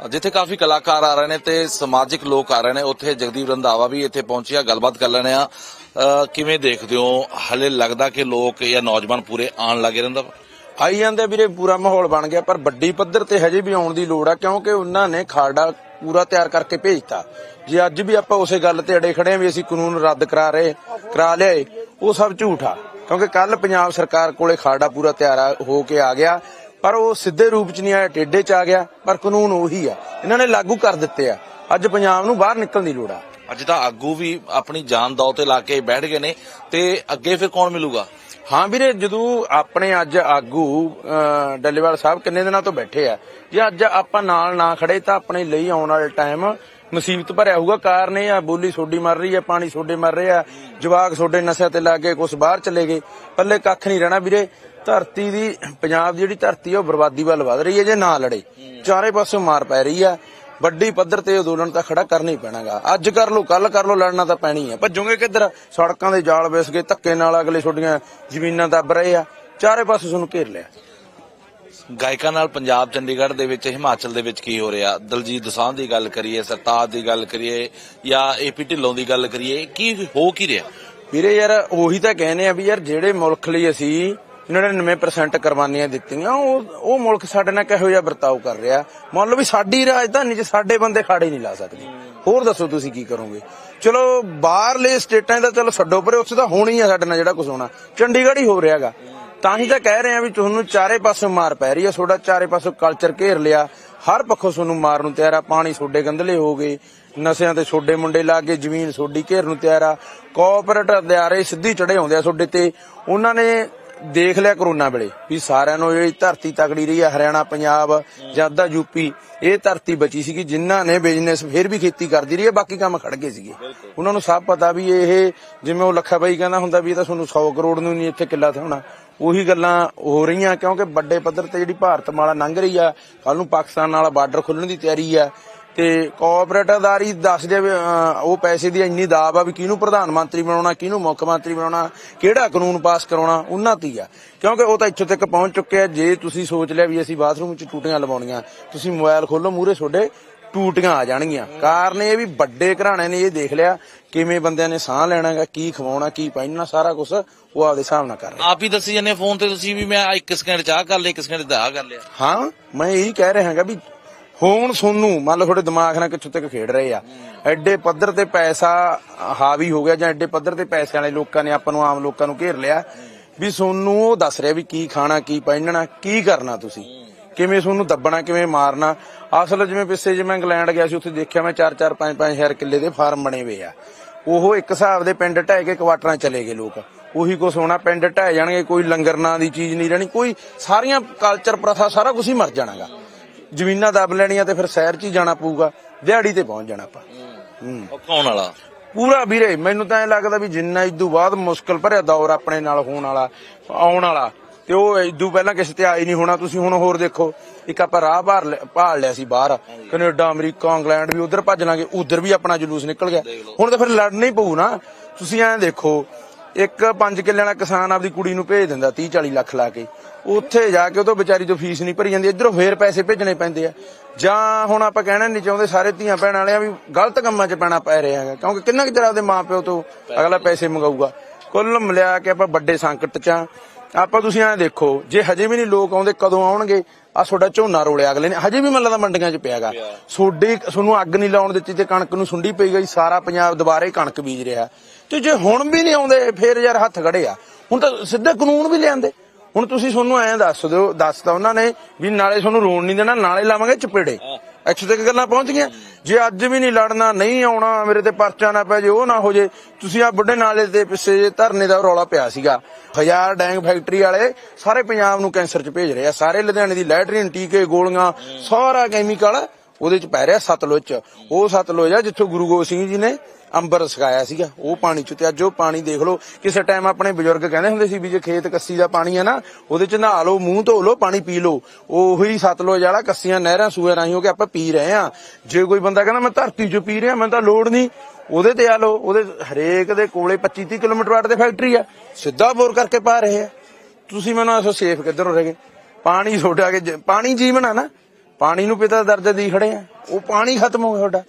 ਜਿੱਥੇ ਕਾਫੀ ਕਲਾਕਾਰ ਆ ਰਹੇ ਨੇ ਤੇ ਸਮਾਜਿਕ ਲੋਕ ਆ ਰਹੇ ਨੇ, ਉੱਥੇ ਜਗਦੀਪ ਰੰਧਾਵਾ ਵੀ ਇੱਥੇ ਪਹੁੰਚਿਆ ਗੱਲਬਾਤ ਕਰ ਲੈਣੇ ਆ। ਕਿਵੇਂ ਦੇਖਦੇ ਹੋ? ਹਲੇ ਲੱਗਦਾ ਕਿ ਲੋਕ ਜਾਂ ਨੌਜਵਾਨ ਪੂਰੇ ਆਣ ਲੱਗੇ ਰਹਿੰਦਾ? ਆਈ ਜਾਂਦੇ ਵੀਰੇ, ਪੂਰਾ ਮਾਹੌਲ ਬਣ ਗਿਆ, ਪਰ ਵੱਡੀ ਪੱਧਰ ਤੇ ਹਜੇ ਵੀ ਆਉਣ ਦੀ ਲੋੜ ਆ, ਕਿਉਂਕਿ ਉਹਨਾਂ ਨੇ ਖਾੜਾ ਪੂਰਾ ਤਿਆਰ ਕਰਕੇ ਭੇਜਤਾ। ਜੇ ਅੱਜ ਵੀ ਆਪਾਂ ਉਸੇ ਗੱਲ ਤੇ ਅੜੇ ਖੜੇ ਆ ਵੀ ਅਸੀਂ ਕਾਨੂੰਨ ਰੱਦ ਕਰਾ ਰਹੇ, ਕਰਾ ਲਿਆਏ, ਉਹ ਸਭ ਝੂਠ ਆ। ਕਿਉਂਕਿ ਕੱਲ ਪੰਜਾਬ ਸਰਕਾਰ ਕੋਲੇ ਖਾੜਾ ਪੂਰਾ ਤਿਆਰ ਹੋ ਕੇ ਆ ਗਿਆ। ਪਰ ਉਹ ਸਿੱਧੇ ਰੂਪ ਚ ਨਹੀਂ ਆਇਆ ਟੇਡੇ ਚ ਆ ਗਿਆ ਪਰ ਕਾਨੂੰਨ ਉਹੀ ਆ। ਇਹਨਾਂ ਨੇ ਲਾਗੂ ਕਰ ਦਿੱਤੇ ਆ। ਅੱਜ ਪੰਜਾਬ ਨੂੰ ਬਾਹਰ ਨਿਕਲਣ ਦੀ ਲੋੜ ਆ। ਅੱਜ ਤਾਂ ਆਗੂ ਵੀ ਆਪਣੀ ਜਾਨ ਦਾਅ ਤੇ ਲਾ ਕੇ ਬੈਠ ਗਏ ਨੇ ਤੇ ਅੱਗੇ ਫਿਰ ਕੌਣ ਮਿਲੂਗਾ? ਹਾਂ ਵੀਰੇ ਜਦੋਂ ਆਪਣੇ ਅੱਜ ਆਗੂ ਡੱਲੇਵਾਲ ਸਾਹਿਬ ਕਿੰਨੇ ਦਿਨਾਂ ਤੋਂ ਬੈਠੇ ਆ ਜੇ ਅੱਜ ਆਪਾਂ ਨਾਲ ਨਾ ਖੜੇ ਤਾਂ ਆਪਣੇ ਲਈ ਆਉਣ ਵਾਲੇ ਟਾਈਮ ਮੁਸੀਬਤ ਭਰਿਆ ਹੋਊਗਾ। ਕਾਰਨ ਇਹ ਆ ਬੋਲੀ ਸੋਡੀ ਮਰ ਰਹੀ ਆ ਪਾਣੀ ਸੋਡੇ ਮਰ ਰਹੇ ਜਵਾਕ ਸੋਡੇ ਨਸ਼ਿਆਂ ਤੇ ਲੱਗ ਗਏ ਕੁਝ ਬਾਹਰ ਚਲੇ ਗਏ। ਪੱਲੇ ਕੱਖ ਨਹੀਂ ਰਹਿਣਾ ਵੀਰੇ। ਧਰਤੀ ਦੀ ਪੰਜਾਬ ਦੀ ਜਿਹੜੀ ਧਰਤੀ ਆ ਉਹ ਬਰਬਾਦੀ ਵੱਲ ਵਧ ਰਹੀ ਹੈ ਜੇ ਨਾ ਲੜੇ। ਚਾਰੇ ਪਾਸੋਂ ਮਾਰ ਪੈ ਰਹੀ ਆ। ਵੱਡੀ ਪੱਧਰ ਤੇ ਅੰਦੋਲਨ ਤਾਂ ਖੜਾ ਕਰਨਾ ਹੀ ਪੈਣਾਗਾ। ਅੱਜ ਕਰ ਲੋ ਕੱਲ ਕਰ ਲੋ ਲੜਨਾ ਤਾਂ ਪੈਣੀ ਹੈ ਭੱਜੋਗੇ ਕਿੱਧਰ? ਸੜਕਾਂ ਦੇ ਜਾਲ ਵਿਸ ਗਏ ਧੱਕੇ ਨਾਲ ਅਗਲੇ ਛੋਡੀਆਂ ਜ਼ਮੀਨਾਂ ਦੱਬ ਰਹੇ ਆ। ਚਾਰੇ ਪਾਸੇ ਤੁਹਾਨੂੰ ਘੇਰ ਲਿਆ। ਗਾਇਕਾਂ ਨਾਲ ਪੰਜਾਬ ਚੰਡੀਗੜ੍ਹ ਦੇ ਵਿੱਚ ਹਿਮਾਚਲ ਦੇ ਵਿੱਚ ਕੀ ਹੋ ਰਿਹਾ? ਦਲਜੀਤ ਦੋਸਾਂਝ ਦੀ ਗੱਲ ਕਰੀਏ ਸਰਤਾਜ ਦੀ ਗੱਲ ਕਰੀਏ ਜਾਂ ਏਪੀ ਢਿੱਲੋਂ ਦੀ ਗੱਲ ਕਰੀਏ ਕੀ ਹੋ ਕੀ ਰਿਹਾ? ਵੀਰੇ ਯਾਰ ਉਹੀ ਤਾਂ ਕਹਿੰਦੇ ਆ ਵੀ ਯਾਰ ਜਿਹੜੇ ਮੁਲਕ ਲਈ ਅਸੀਂ 99% ਕੁਰਬਾਨੀਆਂ ਦਿੱਤੀਆਂ, ਉਹ ਉਹ ਮੁਲਕ ਸਾਡੇ ਨਾਲ ਕਿਹੋ ਜਿਹਾ ਵਰਤਾਓ ਕਰ ਰਿਹਾ? ਮੰਨ ਲਓ ਵੀ ਸਾਡੀ ਰਾਜਧਾਨੀ 'ਚ ਸਾਡੇ ਬੰਦੇ ਖਾੜੇ ਨਹੀਂ ਲਾ ਸਕਦੇ। ਹੋਰ ਦੱਸੋ ਤੁਸੀਂ ਕੀ ਕਰੋਗੇ? ਚਲੋ, ਬਾਹਰਲੇ ਸਟੇਟਾਂ ਦਾ ਚਲੋ ਛੱਡੋ, ਪਰੇ ਉੱਥੇ ਤਾਂ ਹੋਣੀ ਆ ਸਾਡੇ ਨਾਲ ਜਿਹੜਾ ਕੁਝ ਹੋਣਾ। ਚੰਡੀਗੜ੍ਹ ਹੀ ਹੋ ਰਿਹਾਗਾ ਤਾਂ ਹੀ ਤਾਂ ਕਹਿ ਰਹੇ ਆ ਵੀ ਤੁਹਾਨੂੰ ਚਾਰੇ ਪਾਸੋਂ ਮਾਰ ਪੈ ਰਹੀ ਆ, ਤੁਹਾਡਾ ਚਾਰੇ ਪਾਸੋਂ ਕਲਚਰ ਘੇਰ ਲਿਆ। ਹਰ ਪੱਖੋਂ ਤੁਹਾਨੂੰ ਮਾਰ ਨੂੰ ਤਿਆਰ ਆ, ਪਾਣੀ ਛੋਡੇ ਗੰਧਲੇ ਹੋ ਗਏ, ਨਸ਼ਿਆਂ ਤੇ ਛੋਡੇ ਮੁੰਡੇ ਲਾ ਕੇ ਜ਼ਮੀਨ ਛੋਡੀ ਘੇਰ ਨੂੰ ਤਿਆਰ ਆ। ਕੋਆਪਰੇਟ ਅਦਾਰੇ ਸਿੱਧੀ ਚੜੇ ਆਉਂਦੇ ਆ ਛੋਡੇ ਤੇ। ਉਹਨਾਂ ਨੇ ਦੇਖ ਲਿਆ ਕਰੋਨਾ ਵੇਲੇ ਵੀ ਸਾਰਿਆਂ ਨੂੰ ਜਿਹੜੀ ਧਰਤੀ ਤਕੜੀ ਰਹੀ ਆ ਹਰਿਆਣਾ ਪੰਜਾਬ ਜਾਂ ਅੱਧਾ ਯੂਪੀ ਇਹ ਧਰਤੀ ਬਚੀ ਸੀਗੀ ਜਿਨ੍ਹਾਂ ਨੇ ਬਿਜ਼ਨਸ ਫਿਰ ਵੀ ਖੇਤੀ ਕਰਦੀ ਰਹੀ ਹੈ ਬਾਕੀ ਕੰਮ ਖੜ ਗਏ ਸੀਗੇ। ਉਹਨਾਂ ਨੂੰ ਸਭ ਪਤਾ ਵੀ ਇਹ ਜਿਵੇਂ ਉਹ ਲੱਖਾ ਬਾਈ ਕਹਿੰਦਾ ਹੁੰਦਾ ਵੀ ਇਹ ਤਾਂ ਤੁਹਾਨੂੰ 100 ਕਰੋੜ ਨੂੰ ਨਹੀਂ ਇੱਥੇ ਕਿੱਲਾ ਥਾਉਣਾ ਉਹੀ ਗੱਲਾਂ ਹੋ ਰਹੀਆਂ ਕਿਉਂਕਿ ਵੱਡੇ ਪੱਧਰ ਤੇ ਜਿਹੜੀ ਭਾਰਤ ਮਾਲਾ ਲੰਘ ਰਹੀ ਆ ਕੱਲ ਨੂੰ ਪਾਕਿਸਤਾਨ ਨਾਲ ਬਾਰਡਰ ਖੁੱਲਣ ਦੀ ਤਿਆਰੀ ਆ। ਤੇ ਕੋਆਪਰੇਟਿਵ ਅਦਾਰੀ ਵੀ, ਅਹ, ਉਹ ਪੈਸੇ ਦੀ ਇੰਨੀ ਦਾਬ ਆ ਵੀ ਕਿਹਨੂੰ ਪ੍ਰਧਾਨ ਮੰਤਰੀ ਬਣਾਉਣਾ ਕਿਹਨੂੰ ਮੁੱਖ ਮੰਤਰੀ ਬਣਾਉਣਾ ਕਿਹੜਾ ਕਾਨੂੰਨ ਪਾਸ ਕਰਾਉਣਾ ਉਹਨਾਂ ਤੇ ਆ। ਕਿਉਂਕਿ ਉਹ ਤਾਂ ਇੱਥੋਂ ਤੱਕ ਪਹੁੰਚ ਚੁੱਕੇ ਆ ਜੇ ਤੁਸੀਂ ਸੋਚ ਲਿਆ ਵੀ ਅਸੀਂ ਬਾਥਰੂਮ 'ਚ ਟੂਟੀਆਂ ਲਵਾਉਣੀਆਂ ਤੁਸੀਂ ਮੋਬਾਈਲ ਖੋਲੋ ਮੂਰੇ ਤੁਹਾਡੇ ਟੂਟੀਆਂ ਆ ਜਾਣਗੀਆਂ। ਕਾਰਨ ਇਹ ਵੀ ਵੱਡੇ ਘਰਾਣੇ ਨੇ ਇਹ ਦੇਖ ਲਿਆ ਕਿਵੇਂ ਬੰਦਿਆਂ ਨੇ ਸਾਹ ਲੈਣਾਗਾ ਕੀ ਖਵਾਉਣਾ ਕੀ ਪਹਿਨਣਾ ਸਾਰਾ ਕੁਝ ਉਹ ਆਪਦੇ ਹਿਸਾਬ ਨਾਲ ਕਰ ਰਹੇ। ਆਪ ਹੀ ਦੱਸੀ ਜਾਂਦੇ ਫੋਨ ਤੇ ਤੁਸੀਂ ਵੀ ਮੈਂ ਇੱਕ ਸਕਿੰਟ ਚਾਹ ਕਰ ਲਿਆ ਇੱਕ ਸਕਿੰਟ ਦਾ ਕਰ ਲਿਆ। ਹਾਂ ਮੈਂ ਇਹੀ ਕਹਿ ਰਿਹਾ ਹਾਂਗਾ ਵੀ ਹੁਣ ਸੋਨੂੰ, ਮੰਨ ਲਓ ਤੁਹਾਡੇ ਦਿਮਾਗ ਨਾਲ ਕਿੱਥੋਂ ਤੱਕ ਖੇਡ ਰਹੇ ਆ। ਐਡੇ ਪੱਧਰ ਤੇ ਪੈਸਾ ਹਾਵੀ ਹੋ ਗਿਆ ਜਾਂ ਐਡੇ ਪੱਧਰ ਤੇ ਪੈਸੇ ਵਾਲੇ ਲੋਕਾਂ ਨੇ ਆਪਾਂ ਨੂੰ, ਆਮ ਲੋਕਾਂ ਨੂੰ ਘੇਰ ਲਿਆ, ਵੀ ਸੋਨੂੰ ਉਹ ਦੱਸ ਰਿਹਾ ਵੀ ਕੀ ਖਾਣਾ, ਕੀ ਪਹਿਨਣਾ, ਕੀ ਕਰਨਾ ਤੁਸੀਂ। ਕਿਵੇਂ ਸੋਨੂੰ ਦੱਬਣਾ, ਕਿਵੇਂ ਮਾਰਨਾ। ਅਸਲ ਜਿਵੇਂ ਪਿੱਛੇ ਜਿਵੇਂ ਇੰਗਲੈਂਡ ਗਿਆ ਸੀ, ਉੱਥੇ ਦੇਖਿਆ ਮੈਂ 4-4 5-5 ਹਜ਼ਾਰ ਕਿੱਲੇ ਦੇ ਫਾਰਮ ਬਣੇ ਹੋਏ ਆ। ਉਹ ਇੱਕ ਹਿਸਾਬ ਦੇ ਪਿੰਡ ਢਹਿ ਕੇ ਕੁਆਟਰਾਂ ਚਲੇ ਗਏ ਲੋਕ। ਉਹੀ ਕੁਛ ਹੋਣਾ, ਪਿੰਡ ਢਹਿ ਜਾਣਗੇ, ਕੋਈ ਲੰਗਰ ਨਾਂ ਦੀ ਚੀਜ਼ ਨਹੀਂ ਰਹਿਣੀ, ਕੋਈ ਸਾਰੀਆਂ ਕਲਚਰ ਪ੍ਰਥਾ ਸਾਰਾ ਕੁਝ ਹੀ ਮਰ ਜਾਣਾਗਾ। ਜ਼ਮੀਨਾਂ ਦੱਬ ਲੈਣੀਆਂ ਤੇ ਫਿਰ ਸ਼ਹਿਰ 'ਚ ਹੀ ਜਾਣਾ ਪਊਗਾ ਦਿਹਾੜੀ ਤੇ ਪਹੁੰਚ ਜਾਣਾ ਆਪਾਂ। ਹੂੰ। ਕੌਣ ਵਾਲਾ। ਪੂਰਾ ਵੀਰੇ ਮੈਨੂੰ ਤਾਂ ਐ ਲੱਗਦਾ ਵੀ ਜਿੰਨਾ ਇਦੋਂ ਬਾਅਦ ਮੁਸ਼ਕਲ ਭਰਿਆ ਦੌਰ ਆਪਣੇ ਨਾਲ ਹੋਣ ਵਾਲਾ ਆਉਣ ਵਾਲਾ ਤੇ ਉਹ ਇਦੋਂ ਪਹਿਲਾਂ ਕਿਸੇ ਤੇ ਆਈ ਨਹੀਂ ਹੋਣਾ ਤੁਸੀਂ ਹੁਣ ਹੋਰ ਦੇਖੋ ਇੱਕ ਆਪਾਂ ਰਾਹ ਭਾਰ ਭਾਲ ਲਿਆ ਸੀ ਬਾਹਰ ਕੈਨੇਡਾ ਅਮਰੀਕਾ ਇੰਗਲੈਂਡ ਵੀ ਉਧਰ ਭੱਜ ਲਾਂਗੇ ਉਧਰ ਵੀ ਆਪਣਾ ਜਲੂਸ ਨਿਕਲ ਗਿਆ। ਹੁਣ ਤਾਂ ਫਿਰ ਲੜਨਾ ਹੀ ਪਊ ਨਾ। ਤੁਸੀਂ ਐਂ ਦੇਖੋ ਇੱਕ 5 ਕਿੱਲੇ ਵਾਲਾ ਕਿਸਾਨ ਆਪਦੀ ਕੁੜੀ ਨੂੰ ਭੇਜ ਦਿੰਦਾ 30 40 ਲੱਖ ਲਾ ਕੇ। ਉੱਥੇ ਜਾ ਕੇ ਉਹ ਤੋਂ ਵਿਚਾਰੀ ਤੋਂ ਫੀਸ ਨਹੀਂ ਭਰੀ ਜਾਂਦੀ। ਇਧਰੋਂ ਫੇਰ ਪੈਸੇ ਭੇਜਣੇ ਪੈਂਦੇ ਆ। ਜਾਂ ਹੁਣ ਆਪਾਂ ਕਹਿਣਾ ਨਹੀਂ ਚਾਹੁੰਦੇ, ਸਾਰੇ ਧੀਆਂ ਭੈਣ ਵਾਲਿਆਂ ਵੀ ਗਲਤ ਕੰਮਾਂ 'ਚ ਪੈਣਾ ਪੈ ਰਿਹਾ ਹੈਗਾ। ਕਿਉਂਕਿ ਕਿੰਨਾ ਕੁ ਚਿਰ ਆਪਦੇ ਮਾਪਿਓ ਤੋਂ ਅਗਲਾ ਪੈਸੇ ਮੰਗਾਊਗਾ। ਕੁੱਲ ਮਿਲਿਆ ਕੇ ਆਪਾਂ ਵੱਡੇ ਸੰਕਟ 'ਚ ਆ। ਆਪਾਂ ਤੁਸੀਂ ਐਂ ਦੇਖੋ ਜੇ ਹਜੇ ਵੀ ਨਹੀਂ ਲੋਕ ਆਉਂਦੇ ਕਦੋਂ ਆਉਣਗੇ? ਆ ਤੁਹਾਡਾ ਝੋਨਾ ਰੋਲਿਆ ਅਗਲੇ ਨੇ। ਹਜੇ ਵੀ ਮੈਨੂੰ ਲੱਗਦਾ ਮੰਡੀਆਂ 'ਚ ਪਿਆਗਾ। ਸੋਡੀ ਤੁਹਾਨੂੰ ਅੱਗ ਨਹੀਂ ਲਾਉਣ ਦਿੱਤੀ ਤੇ ਕਣਕ ਨੂੰ ਸੁੰਡੀ ਪਈ ਗਈ ਸਾਰਾ ਪੰਜਾਬ ਦੁਬਾਰੇ ਕਣਕ ਬੀਜ ਰਿਹਾ। ਤੇ ਜੇ ਹੁਣ ਵੀ ਨਹੀਂ ਆਉਂਦੇ ਫੇਰ ਯਾਰ ਹੱਥ ਖੜੇ ਆ। ਹੁਣ ਤਾਂ ਸਿੱਧੇ ਕਾਨੂੰਨ ਵੀ ਲਿਆਂਦੇ। ਹੁਣ ਤੁਸੀਂ ਸਾਨੂੰ ਐਂ ਦੱਸ ਦਿਓ ਦੱਸਤਾ ਉਹਨਾਂ ਨੇ ਵੀ ਨਾਲੇ ਤੁਹਾਨੂੰ ਰੋਣ ਨਹੀਂ ਦੇਣਾ ਨਾਲੇ ਲਾਵਾਂਗੇ ਚਪੇੜੇ। ਇੱਥੇ ਤੱਕ ਗੱਲਾਂ ਪਹੁੰਚ ਗਈਆਂ। ਜੇ ਅੱਜ ਵੀ ਨਹੀਂ ਲੜਨਾ, ਨਹੀਂ ਆਉਣਾ, ਮੇਰੇ ਤੇ ਪਰਚਾ ਨਾ ਪੈ ਜੇ, ਉਹ ਨਾ ਹੋ ਜੇ, ਤੁਸੀਂ ਆ ਬੁੱਢੇ ਨਾਲੇ ਦੇ ਪਿੱਛੇ ਜੇ ਧਰਨੇ ਦਾ ਰੌਲਾ ਪਿਆ ਸੀਗਾ। ਹਜ਼ਾਰ ਡੈਂਗ ਫੈਕਟਰੀ ਵਾਲੇ ਸਾਰੇ ਪੰਜਾਬ ਨੂੰ ਕੈਂਸਰ ਚ ਭੇਜ ਰਹੇ ਆ। ਸਾਰੇ ਲੁਧਿਆਣੇ ਦੀ ਲੈਟਰੀਨ, ਟੀਕੇ, ਗੋਲੀਆਂ, ਸਾਰਾ ਕੈਮੀਕਲ ਉਹਦੇ ਚ ਪੈ ਰਿਹਾ ਸਤਲੁਜ ਚ। ਉਹ ਸਤਲੁਜ ਆ ਜਿੱਥੋਂ ਗੁਰੂ ਗੋਬਿੰਦ ਸਿੰਘ ਜੀ ਨੇ ਅੰਬਰ ਸਕਾਇਆ ਸੀਗਾ, ਉਹ ਪਾਣੀ ਚ ਤੇ ਅੱਜ ਉਹ ਪਾਣੀ ਦੇਖ ਲਓ, ਕਿਸੇ ਟਾਈਮ ਆਪਣੇ ਬਜ਼ੁਰਗ ਕਹਿੰਦੇ ਹੁੰਦੇ ਸੀ ਵੀ ਜੇ ਖੇਤ ਕੱਸੀ ਦਾ ਪਾਣੀ ਹੈ ਨਾ, ਉਹਦੇ ਚ ਨਹਾ ਲਓ, ਮੂੰਹ ਧੋ ਲਓ, ਪਾਣੀ ਪੀ ਲਓ। ਉਹੀ ਸਤਲੁਜ ਵਾਲਾ ਕੱਸੀਆਂ ਨਹਿਰਾਂ ਸੂਏ ਰਾਹੀਂ ਹੋ ਕੇ ਆਪਾਂ ਪੀ ਰਹੇ ਆ ਜੇ ਕੋਈ ਬੰਦਾ ਕਹਿੰਦਾ, ਮੈਂ ਧਰਤੀ ਚ ਪੀ ਰਿਹਾ, ਮੈਨੂੰ ਤਾਂ ਲੋੜ ਨਹੀਂ। ਉਹਦੇ ਤੇ ਆ ਲਓ, ਉਹਦੇ ਹਰੇਕ ਦੇ ਕੋਲੇ 25 30 ਕਿਲੋਮੀਟਰ ਵਾਟ ਦੇ ਫੈਕਟਰੀ ਆ, ਸਿੱਧਾ ਬੋਰ ਕਰਕੇ ਪਾ ਰਹੇ ਆ। ਤੁਸੀਂ ਮੈਨੂੰ ਐਸੋ ਸੇਫ ਕਿੱਧਰ ਰਹਿ ਗਏ? ਪਾਣੀ ਛੋਟਾ ਕੇ ਪਾਣੀ ਜੀਵਨ ਆ ਨਾ, ਪਾਣੀ ਨੂੰ ਪਿਤਾ ਦਰਜਾ ਦੀ ਖੜੇ ਆ। ਉਹ ਪਾਣੀ ਖਤਮ ਹੋ ਗਿਆ ਤੁਹਾਡਾ।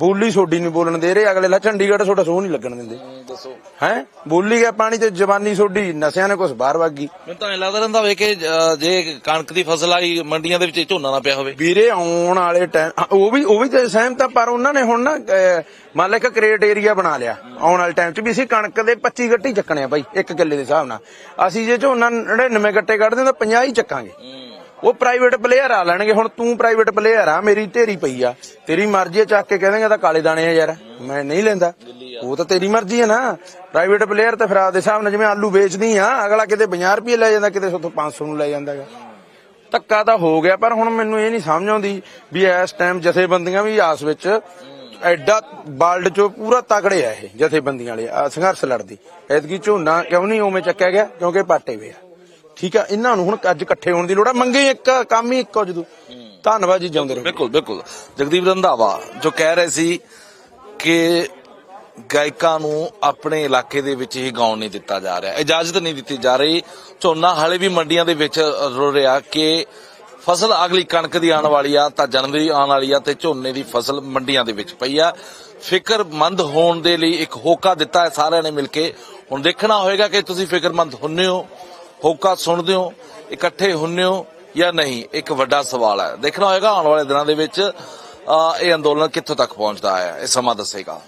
ਬੋਲੀ ਛੋਡੀ ਨਹੀਂ ਬੋਲਣ ਦੇ ਰਹੇ ਅਗਲੇ ਲਾ ਚੰਡੀਗੜ੍ਹ ਤੁਹਾਡਾ ਸੋਹ ਨਹੀਂ ਲੱਗਣ ਦਿੰਦੇ। ਦੱਸੋ। ਹੈ? ਬੋਲੀ ਗਿਆ ਪਾਣੀ ਤੇ ਜਵਾਨੀ ਛੋਡੀ ਨਸ਼ਿਆਂ ਨੇ ਕੁਛ ਬਾਹਰ ਵਾਗੀ। ਮੈਨੂੰ ਤਾਂ ਐਂ ਲੱਗਦਾ ਰਹਿੰਦਾ ਕਿ ਅ, ਜੇ ਕਣਕ ਦੀ ਫਸਲ ਆਈ ਮੰਡੀਆਂ ਦੇ ਵਿੱਚ ਝੋਨਾ ਨਾ ਪਿਆ ਹੋਵੇ। ਵੀਰੇ ਆਉਣ ਵਾਲੇ ਟਾਈਮ ਉਹ ਵੀ ਉਹ ਵੀ ਤੇ ਸਹਿਮਤ ਆ ਪਰ ਉਹਨਾਂ ਨੇ ਹੁਣ ਨਾ ਮੰਨ ਲੈ ਕਿ ਕ੍ਰੀਏਟ ਏਰੀਆ ਬਣਾ ਲਿਆ ਆਉਣ ਵਾਲੇ ਟਾਈਮ 'ਚ ਵੀ ਅਸੀਂ ਕਣਕ ਦੇ 25 ਗੱਟੀ ਚੱਕਣੇ ਆ ਬਾਈ ਇੱਕ ਕਿੱਲੇ ਦੇ ਹਿਸਾਬ ਨਾਲ। ਅਸੀਂ ਜੇ ਝੋਨਾ 99 ਗੱਟੇ ਕੱਢਦੇ ਤਾਂ 50 ਹੀ ਚੱਕਾਂਗੇ। ਉਹ ਪ੍ਰਾਈਵੇਟ ਪਲੇਅਰ ਆ, ਲੈਣਗੇ। ਹੁਣ ਤੂੰ ਪ੍ਰਾਈਵੇਟ ਪਲੇਅਰ ਆ, ਮੇਰੀ ਢੇਰੀ ਪਈ ਆ। ਤੇਰੀ ਮਰਜ਼ੀ ਆ, ਚੱਕ ਕੇ ਕਹਿੰਦੇ ਤਾਂ ਕਾਲੇ ਦਾਣੇ ਆ ਯਾਰ। ਮੈਂ ਨਹੀਂ ਲੈਂਦਾ। ਉਹ ਤਾਂ ਤੇਰੀ ਮਰਜ਼ੀ ਆ ਨਾ। ਪ੍ਰਾਈਵੇਟ ਪਲੇਅਰ ਤੇ ਫਿਰ ਆਪਦੇ ਹਿਸਾਬ ਨਾਲ ਜਿਵੇਂ ਆਲੂ ਵੇਚਦੀ ਆ, ਅਗਲਾ ਕਿਤੇ 50 ਰੁਪਏ ਲੈ ਜਾਂਦਾ, ਕਿਤੇ ਸੋਥੋਂ 500 ਨੂੰ ਲੈ ਜਾਂਦਾਗਾ ਧੱਕਾ ਤਾਂ ਹੋ ਗਿਆ, ਪਰ ਹੁਣ ਮੈਨੂੰ ਇਹ ਨਹੀਂ ਸਮਝ ਆਉਂਦੀ ਵੀ ਇਸ ਟਾਈਮ ਜਥੇਬੰਦੀਆਂ ਵੀ ਆਸ ਵਿੱਚ ਐਡਾ ਵਰਲਡ ਚੋਂ ਪੂਰਾ ਤਕੜੇ ਆ ਇਹ ਜਥੇਬੰਦੀਆਂ ਵਾਲੇ ਸੰਘਰਸ਼ ਲੜਦੀ। ਐਤਕੀ ਝੋਨਾ ਕਿਉਂ ਨਹੀਂ ਉਵੇਂ ਚੱਕਿਆ ਗਿਆ? ਕਿਉਂਕਿ ਪਾਟੇ ਵੇ ਆ। ਠੀਕ ਆ, ਇਹਨਾਂ ਨੂੰ ਹੁਣ ਅੱਜ ਇਕੱਠੇ ਹੋਣ ਦੀ ਲੋੜ ਆ। ਮੰਗੇ ਇੱਕ, ਕੰਮ ਹੀ ਇੱਕੋ ਜਦੋਂ ਧੰਨਵਾਦ ਜੀ, ਜਿਉਂਦੇ ਰਹੋ। ਬਿਲਕੁਲ ਬਿਲਕੁਲ। ਜਗਦੀਪ ਰੰਧਾਵਾ, ਜੋ ਕਹਿ ਰਹੇ ਸੀ ਕਿ ਗਾਇਕਾਂ ਨੂੰ ਆਪਣੇ ਇਲਾਕੇ ਦੇ ਵਿੱਚ ਹੀ ਗਾਉਣ ਨਹੀਂ ਦਿੱਤਾ ਜਾ ਰਿਹਾ, ਇਜਾਜ਼ਤ ਨਹੀਂ ਦਿੱਤੀ ਜਾ ਰਹੀ। ਝੋਨਾ ਹਾਲੇ ਵੀ ਮੰਡੀਆਂ ਦੇ ਵਿੱਚ ਰੁ ਰਿਹਾ ਕਿ ਫਸਲ ਅਗਲੀ ਕਣਕ ਦੀ ਆਉਣ ਵਾਲੀ ਆ, ਤਾਂ ਜਨਵਰੀ ਆਉਣ ਵਾਲੀ ਆ ਤੇ ਝੋਨੇ ਦੀ ਫਸਲ ਮੰਡੀਆਂ ਦੇ ਵਿੱਚ ਪਈ ਆ। ਫਿਕਰਮੰਦ ਹੋਣ ਦੇ ਲਈ ਇੱਕ ਹੋਕਾ ਦਿੱਤਾ ਹੈ ਸਾਰਿਆਂ ਨੇ ਮਿਲ ਕੇ। ਹੁਣ ਦੇਖਣਾ ਹੋਏਗਾ ਕਿ ਤੁਸੀਂ ਫਿਕਰਮੰਦ ਹੁੰਨੇ ਹੋ। ਹੋਕਾ ਸੁਣਦੇ ਹੋ, ਇਕੱਠੇ ਹੁੰਨੇ ਹੋ ਜਾਂ ਨਹੀਂ? ਇੱਕ ਵੱਡਾ ਸਵਾਲ ਹੈ। ਦੇਖਣਾ ਹੋਏਗਾ, ਆਉਣ ਵਾਲੇ ਦਿਨਾਂ ਦੇ ਵਿੱਚ ਇਹ ਅੰਦੋਲਨ ਕਿੱਥੋਂ ਤੱਕ ਪਹੁੰਚਦਾ ਹੈ? ਇਹ ਸਮਾਂ ਦੱਸੇਗਾ।